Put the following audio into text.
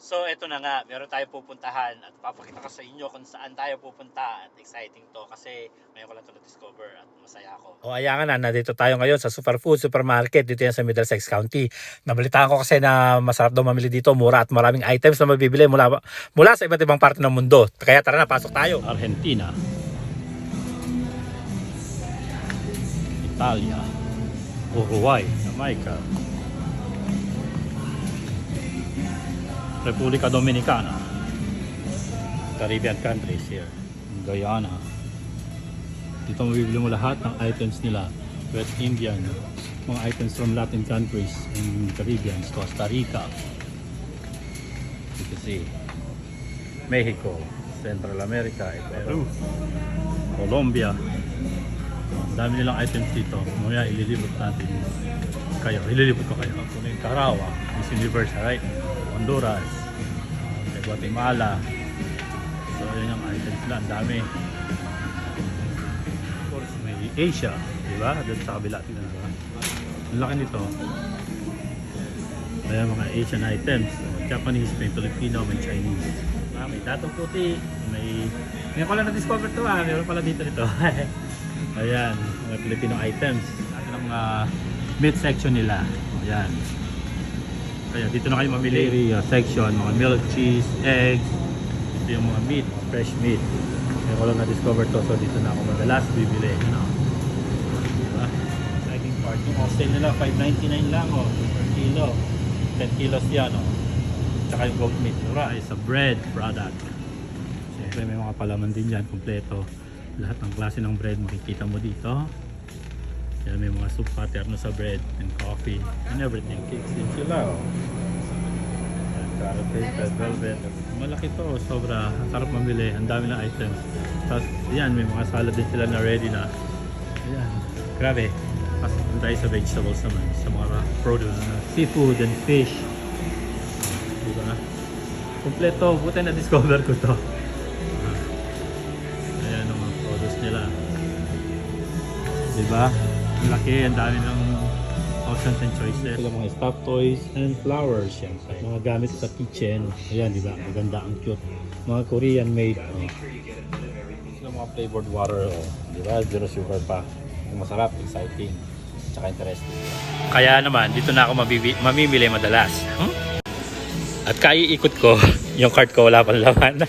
So, eto na nga, meron tayo pupuntahan at papakita ko sa inyo kung saan tayo pupunta at exciting to kasi ngayon ko lang ito na-discover at masaya ako. O ayan nga na, nandito tayo ngayon sa Superfood Supermarket dito yan sa Middlesex County. Nabalitaan ko kasi na masarap daw mamili dito, mura at maraming items na mabibili mula, mula sa iba't ibang parte ng mundo. Kaya tara na, pasok tayo. Argentina. Italia. Uruguay. Jamaica. República Dominicana. Caribbean countries here. Guyana. Dito mabibili mo lahat ng items nila. West Indian, mga items from Latin countries and Caribbean, Costa Rica. You can see. Mexico, Central America, Peru, Colombia. Ang dami nilang items dito. Mamaya ililibot natin kayo. Ililibot ko kayo. Kung yung Tarawa, Miss Universe, right? Honduras, eh, Guatemala. So, yun yung items nila. Ang dami. Of course, may Asia. Di ba? Doon sa kabila. Tingnan mo. Ang laki nito. Ayan mga Asian items. Japanese, may Filipino, may Chinese. Ah, may datong puti. May... Ngayon ko lang na-discover to ah. Meron pala dito nito. Ayan, mga Filipino items. Ayan ang mga meat section nila. Ayan. Kaya dito na kayo mamili. Dairy uh, section, mga milk, cheese, eggs. Ito yung mga meat, fresh meat. Kaya ko lang na-discover to. So dito na ako madalas bibili. Ano? Diba? Exciting part. Yung wholesale nila, 5.99 lang oh, per kilo. 10 kilos yan oh. Tsaka yung goat meat. Mura is a bread product. Siyempre may mga palaman din dyan, kompleto. Lahat ng klase ng bread makikita mo dito. Yan may mga soup pattern sa bread and coffee and everything. Cakes din sila. Oh. Carrot cake, red velvet. Malaki to, sobra. Ang sarap mamili. Ang dami ng items. Tapos yan, may mga salad din sila na ready na. Ayan, grabe. Tapos tayo sa vegetables naman, sa mga produce. Seafood and fish. Diba? Kompleto. Buti na-discover ko to. Ayan ang mga produce nila. Diba? Ang laki, ang dami ng options and choices. Sila mga stuffed toys and flowers yan. Mga gamit sa kitchen. Ayan, di ba? Maganda ang cute. Mga Korean made. Oh. Sila mga flavored water. Oh. Di ba? Zero sugar pa. Ang masarap, exciting, tsaka interesting. Kaya naman, dito na ako mabibi, mamimili madalas. Hmm? At kaiikot ko, yung cart ko wala pang laman.